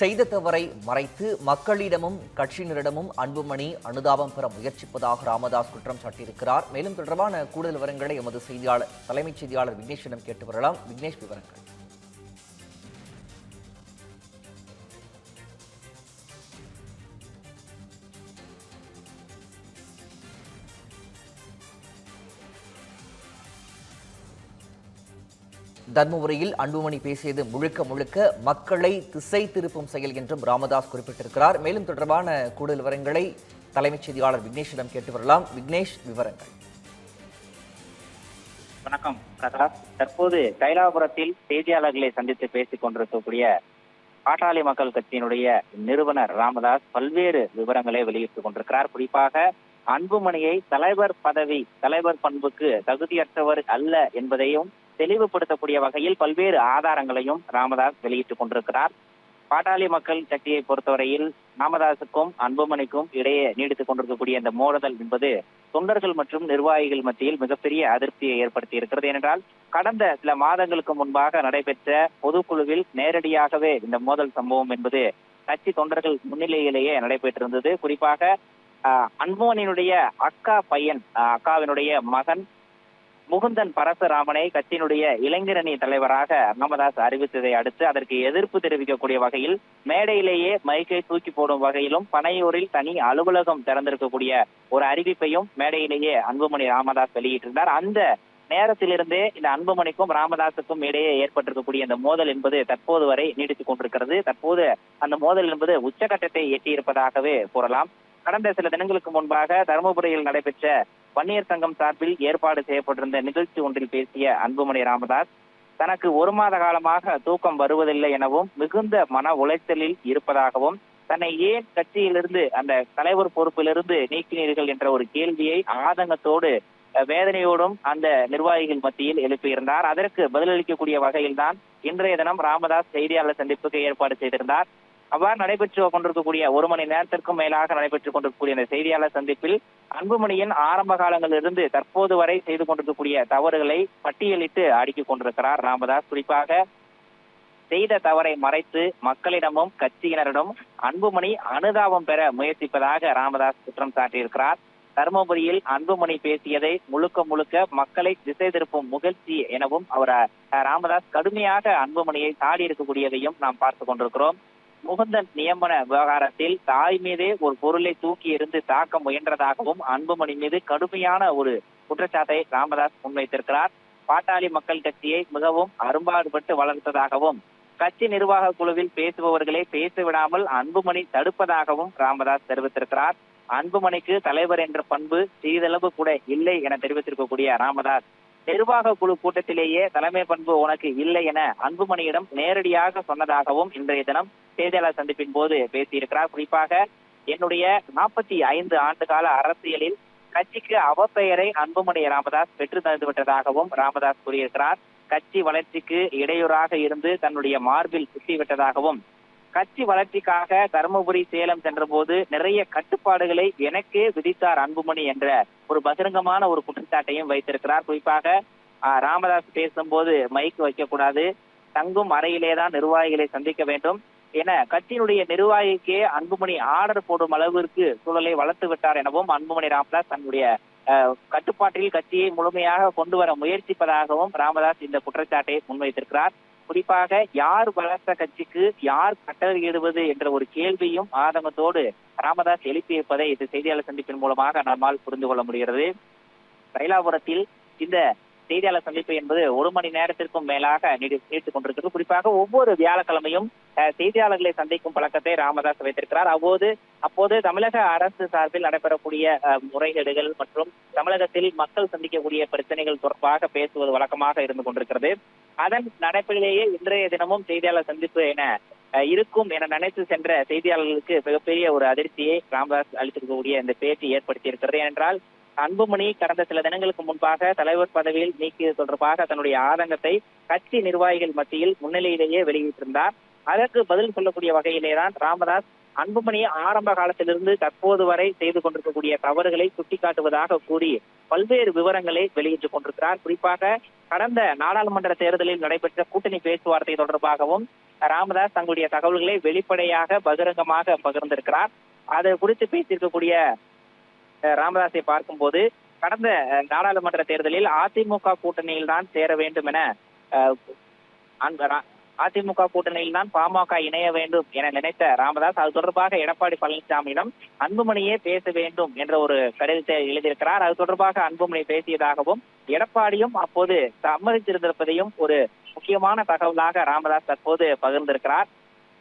செய்த தவறை மறைத்து மக்களிடமும் கட்சியினரிடமும் அன்புமணி அனுதாபம் பெற முயற்சிப்பதாக ராமதாஸ் குற்றம் சாட்டியிருக்கிறார். மேலும் தொடர்பான கூடுதல் விவரங்களை எமது செய்தியாளர் தலைமைச் செய்தியாளர் விக்னேஷிடம் கேட்டு வரலாம். விக்னேஷ் விவரங்கள். தர்மபுரியில் அன்புமணி பேசியது முழுக்க முழுக்க மக்களை திசை திருப்பும் செயல் என்றும் ராமதாஸ் குறிப்பிட்டிருக்கிறார். மேலும் தொடர்பான கூடுதல் விவரங்களை தலைமைச் செய்தியாளர் விக்னேஷிடம் கேட்டு வரலாம். விக்னேஷ் விவரங்கள். வணக்கம் பிரகாஷ் தற்போது கைலாபுரத்தில் செய்தியாளர்களை சந்தித்து பேசிக் கொண்டிருக்கக்கூடிய பாட்டாளி மக்கள் கட்சியினுடைய நிறுவனர் ராமதாஸ் பல்வேறு விவரங்களை வெளியிட்டுக் கொண்டிருக்கிறார். குறிப்பாக அன்புமணியை தலைவர் பதவி தலைவர் பண்புக்கு தகுதியற்றவர் அல்ல என்பதையும் தெளிவுபடுத்தக்கூடிய வகையில் பல்வேறு ஆதாரங்களையும் ராமதாஸ் வெளியிட்டுக் கொண்டிருக்கிறார். பாட்டாளி மக்கள் சக்தியை பொறுத்தவரையில் ராமதாசுக்கும் அன்புமணிக்கும் இடையே நீடித்துக் கொண்டிருக்கக்கூடிய இந்த மோதல் என்பது தொண்டர்கள் மற்றும் நிர்வாகிகள் மத்தியில் மிகப்பெரிய அதிருப்தியை ஏற்படுத்தி இருக்கிறது ஏனென்றால் கடந்த சில மாதங்களுக்கு முன்பாக நடைபெற்ற பொதுக்குழுவில் நேரடியாகவே இந்த மோதல் சம்பவம் என்பது கட்சி தொண்டர்கள் முன்னிலையிலேயே நடைபெற்றிருந்தது. குறிப்பாக அன்புமணியினுடைய அக்கா பையன் அக்காவினுடைய மகன் முகுந்தன் பரசுராமனை கட்சியினுடைய இளைஞரணி தலைவராக ராமதாஸ் அறிவித்ததை அடுத்து அதற்கு எதிர்ப்பு தெரிவிக்கக்கூடிய வகையில் மேடையிலேயே மைக்கை தூக்கி போடும் வகையிலும் பனையூரில் தனி அலுவலகம் திறந்திருக்கக்கூடிய ஒரு அறிவிப்பையும் மேடையிலேயே அன்புமணி ராமதாஸ் வெளியிட்டிருந்தார். அந்த நேரத்திலிருந்தே இந்த அன்புமணிக்கும் ராமதாஸுக்கும் இடையே ஏற்பட்டிருக்கக்கூடிய இந்த மோதல் என்பது தற்போது வரை நீடித்துக் கொண்டிருக்கிறது. தற்போது அந்த மோதல் என்பது உச்சகட்டத்தை எட்டியிருப்பதாகவே கூறலாம். கடந்த சில தினங்களுக்கு முன்பாக தருமபுரியில் நடைபெற்ற வன்னியர் சங்கம் சார்பில் ஏற்பாடு செய்யப்பட்டிருந்த நிகழ்ச்சி ஒன்றில் பேசிய அன்புமணி ராமதாஸ் தனக்கு ஒரு மாத காலமாக தூக்கம் வருவதில்லை எனவும் மிகுந்த மன உளைச்சலில் இருப்பதாகவும் தன்னை ஏன் கட்சியிலிருந்து அந்த தலைவர் பொறுப்பிலிருந்து நீக்கினீர்கள் என்ற ஒரு கேள்வியை ஆதங்கத்தோடு வேதனையோடும் அந்த நிர்வாகிகள் மத்தியில் எழுப்பியிருந்தார். அதற்கு பதிலளிக்கக்கூடிய வகையில்தான் இன்றைய தினம் ராமதாஸ் செய்தியாளர் சந்திப்புக்கு ஏற்பாடு செய்திருந்தார். அவ்வாறு நடைபெற்று கொண்டிருக்கக்கூடிய ஒரு மணி நேரத்திற்கும் மேலாக நடைபெற்றுக் கொண்டிருக்கக்கூடிய இந்த செய்தியாளர் சந்திப்பில் அன்புமணியின் ஆரம்ப காலங்களிலிருந்து தற்போது வரை செய்து கொண்டிருக்கக்கூடிய தவறுகளை பட்டியலிட்டு அடுக்கிக் கொண்டிருக்கிறார் ராமதாஸ். குறிப்பாக செய்த தவறை மறைத்து மக்களிடமும் கட்சியினரிடம் அன்புமணி அனுதாபம் பெற முயற்சிப்பதாக ராமதாஸ் குற்றம் சாட்டியிருக்கிறார். தருமபுரியில் அன்புமணி பேசியதை முழுக்க முழுக்க மக்களை திசை திருப்பும் முகழ்ச்சி எனவும் அவர் அஹ், ராமதாஸ் கடுமையாக அன்புமணியை சாடி இருக்கக்கூடியதையும் நாம் பார்த்து கொண்டிருக்கிறோம். முகுந்தன் நியமன விவகாரத்தில் தாய் மீதே ஒரு பொருளை தூக்கி இருந்து தாக்க முயன்றதாகவும் அன்புமணி மீது கடுமையான ஒரு குற்றச்சாட்டை ராமதாஸ் முன்வைத்திருக்கிறார். பாட்டாளி மக்கள் கட்சியை மிகவும் அரும்பாடுபட்டு வளர்த்ததாகவும் கட்சி நிர்வாக குழுவில் பேசுபவர்களை பேச விடாமல் அன்புமணி தடுப்பதாகவும் ராமதாஸ் தெரிவித்திருக்கிறார். அன்புமணிக்கு தலைவர் என்ற பண்பு சிறிதளவு கூட இல்லை என தெரிவித்திருக்கக்கூடிய ராமதாஸ் நிர்வாக குழு கூட்டத்திலேயே தலைமை பண்பு உனக்கு இல்லை என அன்புமணியிடம் நேரடியாக சொன்னதாகவும் இன்றைய தினம் செய்தியாளர் சந்திப்பின் போது பேசியிருக்கிறார். குறிப்பாக என்னுடைய நாற்பத்தி ஐந்து ஆண்டு கால அரசியலில் கட்சிக்கு அவப்பெயரை அன்புமணி ராமதாஸ் பெற்று தந்து விட்டதாகவும் ராமதாஸ் கூறியிருக்கிறார். கட்சி வளர்ச்சிக்கு இடையூறாக இருந்து தன்னுடைய மார்பில் குத்தி விட்டதாகவும் கட்சி வளர்ச்சிக்காக தருமபுரி சேலம் சென்றபோது நிறைய கட்டுப்பாடுகளை எனக்கே விதித்தார் அன்புமணி என்ற ஒரு பகிரங்கமான ஒரு குற்றச்சாட்டையும் வைத்திருக்கிறார். குறிப்பாக ராமதாஸ் பேசும்போது மைக் வைக்கக்கூடாது. தங்கும் அறையிலே தான் நிர்வாகிகளை சந்திக்க வேண்டும் என கட்சியினுடைய நிர்வாகிக்கே அன்புமணி ஆர்டர் போடும் அளவிற்கு சூழலை வளர்த்து விட்டார் எனவும் அன்புமணி ராமதாஸ் தன்னுடைய கட்டுப்பாட்டில் கட்சியை முழுமையாக கொண்டு வர முயற்சிப்பதாகவும் ராமதாஸ் இந்த குற்றச்சாட்டை முன்வைத்திருக்கிறார். குறிப்பாக யார் வளர்த்த கட்சிக்கு யார் கட்டளையிடுவது என்ற ஒரு கேள்வியும் ஆதங்கத்தோடு ராமதாஸ் எழுப்பியிருப்பதை இந்த செய்தியாளர் சந்திப்பின் மூலமாக நம்மால் புரிந்து கொள்ள முடிகிறது. தைலாபுரத்தில் இந்த செய்தியாளர் சந்திப்பு என்பது ஒரு மணி நேரத்திற்கும் மேலாக நீடித்துக் கொண்டிருக்கிறது குறிப்பாக ஒவ்வொரு வியாழக்கிழமையும் செய்தியாளர்களை சந்திக்கும் பழக்கத்தை ராமதாஸ் வைத்திருக்கிறார். அப்போது அப்போது தமிழக அரசு சார்பில் நடைபெறக்கூடிய முறைகேடுகள் மற்றும் தமிழகத்தில் மக்கள் சந்திக்கக்கூடிய பிரச்சனைகள் தொடர்பாக பேசுவது வழக்கமாக இருந்து கொண்டிருக்கிறது. அதன் நடப்பிலேயே இன்றைய தினமும் செய்தியாளர் சந்திப்பு என அஹ், இருக்கும் என நினைத்து சென்ற செய்தியாளர்களுக்கு மிகப்பெரிய ஒரு அதிர்ச்சியை ராமதாஸ் அளித்திருக்கக்கூடிய இந்த பேச்சு ஏற்படுத்தி இருக்கிறது ஏனென்றால் அன்புமணி கடந்த சில தினங்களுக்கு முன்பாக தலைவர் பதவியில் நீக்கியது தொடர்பாக தன்னுடைய ஆதங்கத்தை கட்சி நிர்வாகிகள் மத்தியில் முன்னிலையிலேயே வெளியிட்டிருந்தார். அதற்கு பதில் சொல்லக்கூடிய வகையிலேதான் ராமதாஸ் அன்புமணி ஆரம்ப காலத்திலிருந்து தற்போது வரை செய்து கொண்டிருக்கக்கூடிய தவறுகளை சுட்டிக்காட்டுவதாக கூறி பல்வேறு விவரங்களை வெளியிட்டுக் கொண்டிருக்கிறார். குறிப்பாக கடந்த நாடாளுமன்ற தேர்தலில் நடைபெற்ற கூட்டணி பேச்சுவார்த்தை தொடர்பாகவும் ராமதாஸ் தங்களுடைய தகவல்களை வெளிப்படையாக பகிரங்கமாக பகிர்ந்திருக்கிறார். அது குறித்து பேசியிருக்கக்கூடிய ராமதாஸை பார்க்கும்போது கடந்த நாடாளுமன்ற தேர்தலில் அதிமுக கூட்டணியில் தான் சேர வேண்டும் என அதிமுக கூட்டணியில் தான் பாமக இணைய வேண்டும் என நினைத்த ராமதாஸ் அது தொடர்பாக எடப்பாடி பழனிசாமியிடம் அன்புமணியே பேச வேண்டும் என்ற ஒரு கடிதத்தை எழுதியிருக்கிறார். அது தொடர்பாக அன்புமணி பேசியதாகவும் எடப்பாடியும் அப்போது சம்மதித்திருந்திருப்பதையும் ஒரு முக்கியமான தகவலாக ராமதாஸ் தற்போது பகிர்ந்திருக்கிறார்.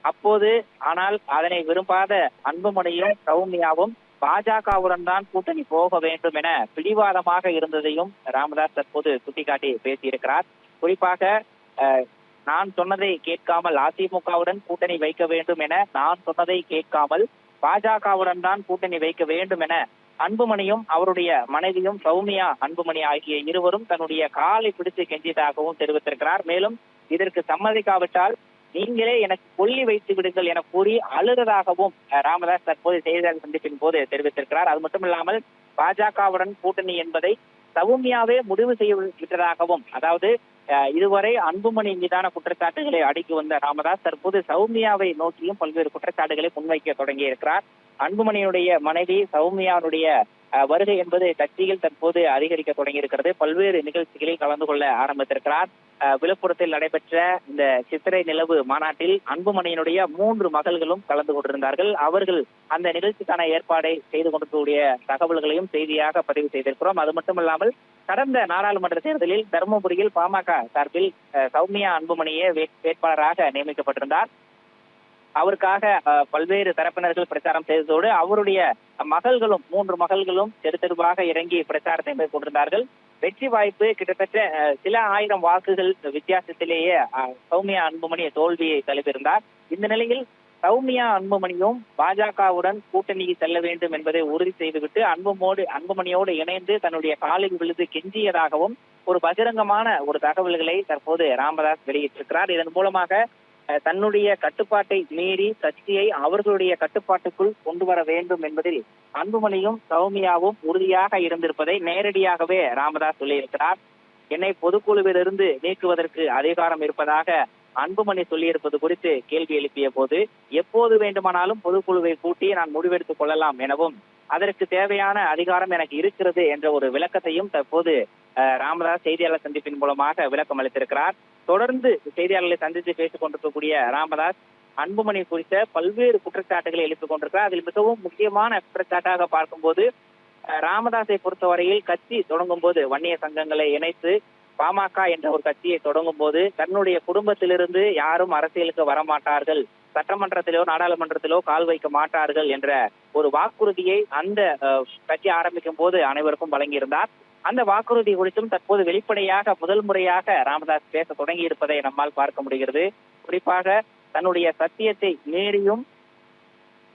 அப்போது ஆனால் அதனை விரும்பாத அன்புமணியும் சௌமியாவும் பாஜகவுடன் தான் கூட்டணி போக வேண்டும் என பிடிவாதமாக இருந்ததையும் ராமதாஸ் தற்போது சுட்டிக்காட்டி பேசியிருக்கிறார். குறிப்பாக நான் சொன்னதை கேட்காமல் அதிமுகவுடன் கூட்டணி வைக்க வேண்டும் என நான் சொன்னதை கேட்காமல் பாஜகவுடன் தான் கூட்டணி வைக்க வேண்டும் என அன்புமணியும் அவருடைய மனைவியும் சௌமியா அன்புமணி ஆகிய இருவரும் தன்னுடைய காலை பிடித்து கெஞ்சியதாகவும் தெரிவித்திருக்கிறார். மேலும் இதற்கு சம்மதிக்காவிட்டால் நீங்களே எனக்கு கொல்லி வைத்து விடுங்கள் என கூறி அழுததாகவும் ராமதாஸ் தற்போது செய்தியாளர் சந்திப்பின் போது தெரிவித்திருக்கிறார். அது மட்டும் இல்லாமல் பாஜகவுடன் கூட்டணி என்பதை சௌமியாவே முடிவு செய்ய விட்டதாகவும் அதாவது அஹ், இதுவரை அன்புமணி மீதான குற்றச்சாட்டுகளை அடுக்கி வந்த ராமதாஸ் தற்போது சௌமியாவை நோக்கியும் பல்வேறு குற்றச்சாட்டுகளை முன்வைக்க தொடங்கி இருக்கிறார் அன்புமணியினுடைய மனைவி சௌமியாவுடைய வருகை என்பது கட்சியில் தற்போது அதிகரிக்க தொடங்கி இருக்கிறது பல்வேறு நிகழ்ச்சிகளில் கலந்து கொள்ள ஆரம்பித்திருக்கிறார். விழுப்புரத்தில் நடைபெற்ற இந்த சித்திரை நிலவு மாநாட்டில் அன்புமணியினுடைய மூன்று மகள்களும் கலந்து கொண்டிருந்தார்கள். அவர்கள் அந்த நிகழ்ச்சிக்கான ஏற்பாடை செய்து கொண்டிருக்கக்கூடிய தகவல்களையும் செய்தியாக பதிவு செய்திருக்கிறோம். அது மட்டுமல்லாமல் கடந்த நாடாளுமன்ற தேர்தலில் தருமபுரியில் பாமக சார்பில் சௌமியா அன்புமணியே வேட்பாளராக நியமிக்கப்பட்டிருந்தார். அவருக்காக பல்வேறு தரப்பினர்கள் பிரச்சாரம் செய்ததோடு அவருடைய மகள்களும் மூன்று மகள்களும் தெரு தெருவாக இறங்கி பிரச்சாரத்தை மேற்கொண்டிருந்தார்கள். வெற்றி வாய்ப்பு கிட்டத்தட்ட சில ஆயிரம் வாக்குகள் வித்தியாசத்திலேயே சௌமியா அன்புமணி தோல்வியை தழுவிருந்தார் இந்த நிலையில் சௌமியா அன்புமணியும் பாஜகவுடன் கூட்டணிக்கு செல்ல வேண்டும் என்பதை உறுதி செய்துவிட்டு அன்புமோடு அன்புமணியோடு இணைந்து தன்னுடைய காலில் விழுது கெஞ்சியதாகவும் ஒரு பகிரங்கமான ஒரு தகவல்களை தற்போது ராமதாஸ் வெளியிட்டிருக்கிறார். இதன் மூலமாக தன்னுடைய கட்டுப்பாட்டை மீறி கட்சியை அவர்களுடைய கட்டுப்பாட்டுக்குள் கொண்டு வர வேண்டும் என்பதில் அன்புமணியும் சௌமியாவும் உறுதியாக இருந்திருப்பதை நேரடியாகவே ராமதாஸ் சொல்லியிருக்கிறார். என்னை பொதுக்குழுவிலிருந்து நீக்குவதற்கு அதிகாரம் இருப்பதாக அன்புமணி சொல்லியிருப்பது குறித்து கேள்வி எழுப்பிய போது எப்போது வேண்டுமானாலும் பொதுக்குழுவை கூட்டி நான் முடிவெடுத்துக் கொள்ளலாம் எனவும் அதற்கு தேவையான அதிகாரம் எனக்கு இருக்கிறது என்ற ஒரு விளக்கத்தையும் தற்போது ராமதாஸ் செய்தியாளர் சந்திப்பின் மூலமாக விளக்கம் அளித்திருக்கிறார். தொடர்ந்து செய்தியாளர்களை சந்தித்து பேசிக் கொண்டிருக்கக்கூடிய ராமதாஸ் அன்புமணி குறித்த பல்வேறு குற்றச்சாட்டுகளை எழுப்பிக் கொண்டிருக்கிறார். அதில் மிகவும் முக்கியமான குற்றச்சாட்டாக பார்க்கும்போது ராமதாஸை பொறுத்தவரையில் கட்சி தொடங்கும் போது வன்னிய சங்கங்களை இணைத்து பாமக என்ற ஒரு கட்சியை தொடங்கும் போது தன்னுடைய குடும்பத்திலிருந்து யாரும் அரசியலுக்கு வரமாட்டார்கள். சட்டமன்றத்திலோ நாடாளுமன்றத்திலோ கால் வைக்க மாட்டார்கள் என்ற ஒரு வாக்குறுதியை அந்த கட்சி ஆரம்பிக்கும் போது அனைவருக்கும் வழங்கியிருந்தார். அந்த வாக்குறுதி குறித்தும் தற்போது வெளிப்படையாக முதல் முறையாக ராமதாஸ் பேச தொடங்கி இருப்பதை நம்மால் பார்க்க முடிகிறது. குறிப்பாக தன்னுடைய சத்தியத்தை மீறியும்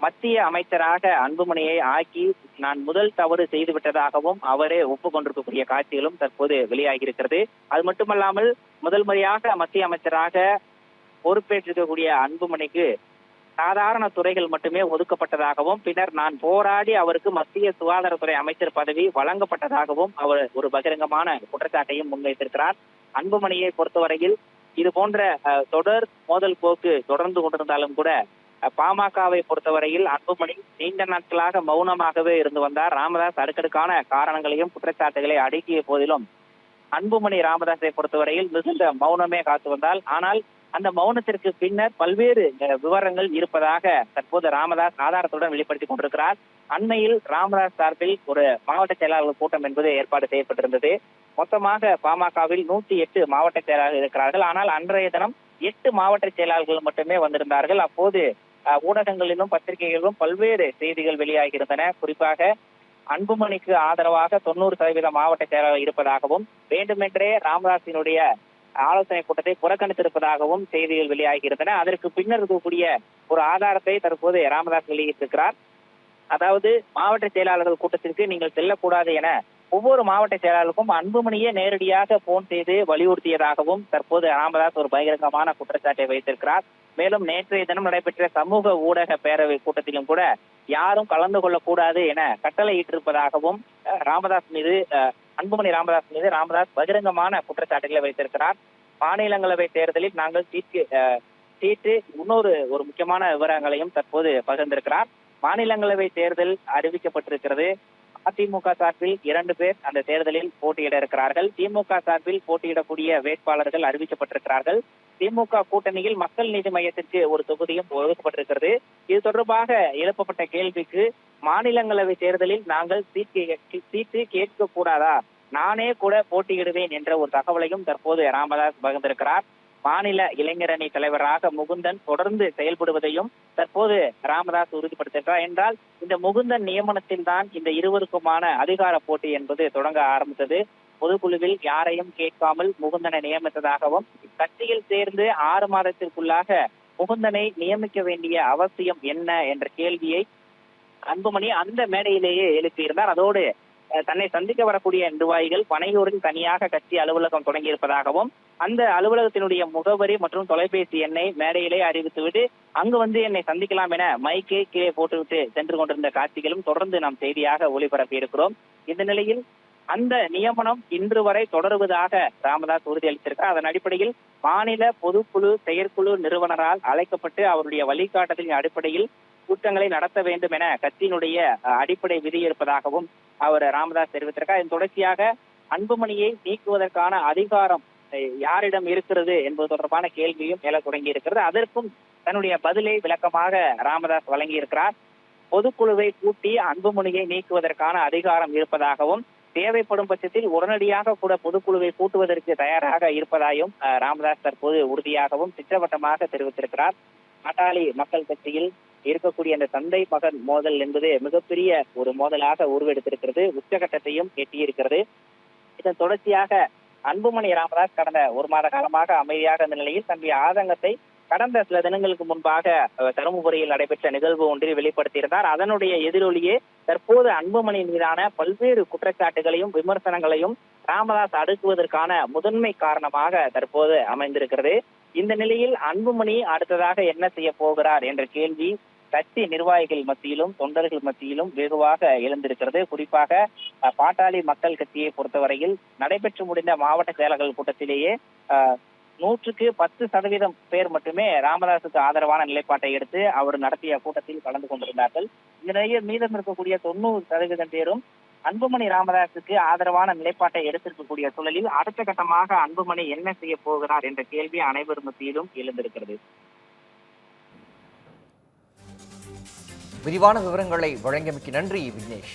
மத்திய அமைச்சராக அன்புமணியை ஆக்கி நான் முதல் தவறு செய்து விட்டதாகவும் அவரே ஒப்புக்கொண்டிருக்கக்கூடிய காட்சிகளும் தற்போது வெளியாகி இருக்கிறது அது மட்டுமல்லாமல் முதல் முறையாக மத்திய அமைச்சராக பொறுப்பேற்றிருக்கக்கூடிய அன்புமணிக்கு சாதாரண துறைகள் மட்டுமே ஒதுக்கப்பட்டதாகவும் பின்னர் நான் போராடி அவருக்கு மத்திய சுகாதாரத்துறை அமைச்சர் பதவி வழங்கப்பட்டதாகவும் அவர் ஒரு பகிரங்கமான குற்றச்சாட்டையும் முன்வைத்திருக்கிறார். அன்புமணியை பொறுத்தவரையில் இது போன்ற தொடர் மோதல் போக்கு தொடர்ந்து கொண்டிருந்தாலும் கூட பாமகவை பொறுத்தவரையில் அன்புமணி நீண்ட நாட்களாக மௌனமாகவே இருந்து வந்தார். ராமதாஸ் அடுக்கடுக்கான காரணங்களையும் குற்றச்சாட்டுகளை அடுக்கிய போதிலும் அன்புமணி ராமதாஸை பொறுத்தவரையில் மிகுந்த மௌனமே காத்து வந்தால் ஆனால் அந்த மௌனத்திற்கு பின்னர் பல்வேறு விவரங்கள் இருப்பதாக தற்போது ராமதாஸ் ஆதாரத்துடன் வெளிப்படுத்திக் கொண்டிருக்கிறார். அண்மையில் ராமதாஸ் சார்பில் ஒரு மாவட்ட செயலாளர்கள் கூட்டம் என்பது ஏற்பாடு செய்யப்பட்டிருந்தது. மொத்தமாக பாமகவில் நூற்றி எட்டு மாவட்ட செயலாளர்கள் இருக்கிறார்கள். ஆனால் அன்றைய தினம் எட்டு மாவட்ட செயலாளர்கள் மட்டுமே வந்திருந்தார்கள். அப்போது ஊடகங்களிலும் பத்திரிகைகளிலும் பல்வேறு செய்திகள் வெளியாகியிருந்தன. குறிப்பாக அன்புமணிக்கு ஆதரவாக தொண்ணூறு சதவீத மாவட்ட செயலாளர் இருப்பதாகவும் வேண்டுமென்றே ராமதாசினுடைய ஆலோசனை கூட்டத்தை புறக்கணித்திருப்பதாகவும் செய்திகள் வெளியாகியிருந்தன. அதற்கு பின்னர் இருக்கக்கூடிய ஒரு ஆதாரத்தை தற்போது ராமதாஸ் வெளியிட்டிருக்கிறார். அதாவது மாவட்ட செயலாளர்கள் கூட்டத்திற்கு நீங்கள் செல்லக்கூடாது என ஒவ்வொரு மாவட்ட செயலாளருக்கும் அன்புமணியே நேரடியாக போன் செய்து வலியுறுத்தியதாகவும் தற்போது ராமதாஸ் ஒரு பகிரங்கமான குற்றச்சாட்டை வைத்திருக்கிறார். மேலும் நேற்றைய தினம் நடைபெற்ற சமூக ஊடக பேரவை கூட்டத்திலும் கூட யாரும் கலந்து கொள்ளக்கூடாது என கட்டளையிட்டிருப்பதாகவும் ராமதாஸ் மீது அன்புமணி ராமதாஸ் மீது ராமதாஸ் பகிரங்கமான குற்றச்சாட்டுகளை வைத்திருக்கிறார். மாநிலங்களவை தேர்தலில் நாங்கள் சீட்டு சீட்டு இன்னொரு ஒரு முக்கியமான விவரங்களையும் தற்போது பகிர்ந்திருக்கிறார். மாநிலங்களவை தேர்தல் அறிவிக்கப்பட்டிருக்கிறது. அதிமுக சார்பில் இரண்டு பேர் அந்த தேர்தலில் போட்டியிட இருக்கிறார்கள். திமுக சார்பில் போட்டியிடக்கூடிய வேட்பாளர்கள் அறிவிக்கப்பட்டிருக்கிறார்கள். திமுக கூட்டணியில் மக்கள் நீதி மையத்திற்கு ஒரு தொகுதியும் ஒதுக்கப்பட்டிருக்கிறது. இது தொடர்பாக எழுப்பப்பட்ட கேள்விக்கு மாநிலங்களவை தேர்தலில் நாங்கள் சீட்டு சீட்டு கேட்க கூடாதா நானே கூட போட்டியிடுவேன் என்ற ஒரு தகவலையும் தற்போது ராமதாஸ் பகிர்ந்திருக்கிறார். மாநில இளைஞரணி தலைவராக முகுந்தன் தொடர்ந்து செயல்படுவதையும் தற்போது ராமதாஸ் உறுதிப்படுத்திருக்கிறார் என்றால் இந்த முகுந்தன் நியமனத்தில் தான் இந்த இருவருக்குமான அதிகார போட்டி என்பது தொடங்க ஆரம்பித்தது. பொதுக்குழுவில் யாரையும் கேட்காமல் முகுந்தனை நியமித்ததாகவும் கட்சியில் சேர்ந்து ஆறு மாதத்திற்குள்ளாக முகுந்தனை நியமிக்க வேண்டிய அவசியம் என்ன என்ற கேள்வியை அன்புமணி அந்த மேடையிலேயே எழுப்பியிருந்தார். அதோடு தன்னை சந்திக்க வரக்கூடிய நிர்வாகிகள் பனையூரில் தனியாக கட்சி அலுவலகம் தொடங்கி இருப்பதாகவும் அந்த அலுவலகத்தினுடைய முகவரி மற்றும் தொலைபேசி எண்ணை மேடையிலே அறிவித்துவிட்டு அங்கு வந்து என்னை சந்திக்கலாம் என மைக்கே கீழே போட்டுவிட்டு சென்று கொண்டிருந்த காட்சிகளும் தொடர்ந்து நாம் செய்தியாக ஒளிபரப்பி இருக்கிறோம். இந்த நிலையில் அந்த நியமனம் இன்று வரை தொடருவதாக ராமதாஸ் உறுதியளித்திருக்கார் அதன் அடிப்படையில் மாநில பொதுக்குழு செயற்குழு நிறுவனரால் அழைக்கப்பட்டு அவருடைய வழிகாட்டுதலின் அடிப்படையில் கூட்டங்களை நடத்த வேண்டும் என கட்சியினுடைய அடிப்படை விதி இருப்பதாகவும் அவர் ராமதாஸ் தெரிவித்திருக்கார் இதன் தொடர்ச்சியாக அன்புமணியை நீக்குவதற்கான அதிகாரம் யாரிடம் இருக்கிறது என்பது தொடர்பான கேள்வியும் எழத் தொடங்கி இருக்கிறது அதற்கும் தன்னுடைய பதிலை விளக்கமாக ராமதாஸ் வழங்கியிருக்கிறார். பொதுக்குழுவை கூட்டி அன்புமணியை நீக்குவதற்கான அதிகாரம் இருப்பதாகவும் தேவைப்படும் பட்சத்தில் உடனடியாக கூட பொதுக்குழுவை கூட்டுவதற்கு தயாராக இருப்பதாயும் ராமதாஸ் தற்போது உறுதியாகவும் திட்டவட்டமாக தெரிவித்திருக்கிறார். பாட்டாளி மக்கள் கட்சியில் இருக்கக்கூடிய அந்த தந்தை மகன் மோதல் என்பது மிகப்பெரிய ஒரு மோதலாக உருவெடுத்திருக்கிறது. உச்சகட்டத்தையும் எட்டியிருக்கிறது. இதன் தொடர்ச்சியாக அன்புமணி ராமதாஸ் கடந்த ஒரு மாத காலமாக அமைதியாக இருந்த நிலையில் தன்னுடைய ஆதங்கத்தை கடந்த சில தினங்களுக்கு முன்பாக தருமபுரியில் நடைபெற்ற நிகழ்வு ஒன்றில் வெளிப்படுத்தியிருந்தார். அதனுடைய எதிரொலியே தற்போது அன்புமணி மீதான பல்வேறு குற்றச்சாட்டுகளையும் விமர்சனங்களையும் ராமதாஸ் அடுக்குவதற்கான முதன்மை காரணமாக தற்போது அமைந்திருக்கிறது. இந்த நிலையில் அன்புமணி அடுத்ததாக என்ன செய்ய போகிறார் என்ற கேள்வி கட்சி நிர்வாகிகள் மத்தியிலும் தொண்டர்கள் மத்தியிலும் வெகுவாக எழுந்திருக்கிறது. குறிப்பாக பாட்டாளி மக்கள் கட்சியை பொறுத்தவரையில் நடைபெற்று முடிந்த மாவட்ட செயலர்கள் கூட்டத்திலேயே நூற்றுக்கு பத்து சதவீதம் பேர் மட்டுமே ராமதாஸுக்கு ஆதரவான நிலைப்பாட்டை எடுத்து அவர் நடத்திய கூட்டத்தில் கலந்து கொண்டிருந்தார்கள். இந்த நிலையில் மீதம் இருக்கக்கூடிய தொண்ணூறு சதவீதம் பேரும் அன்புமணி ராமதாஸுக்கு ஆதரவான நிலைப்பாட்டை எடுத்திருக்கக்கூடிய சூழலில் அடுத்த கட்டமாக அன்புமணி என்ன செய்ய போகிறார் என்ற கேள்வி அனைவர் மத்தியிலும் எழுந்திருக்கிறது. விரிவான விவரங்களை வழங்கியமைக்கு நன்றி விக்னேஷ்.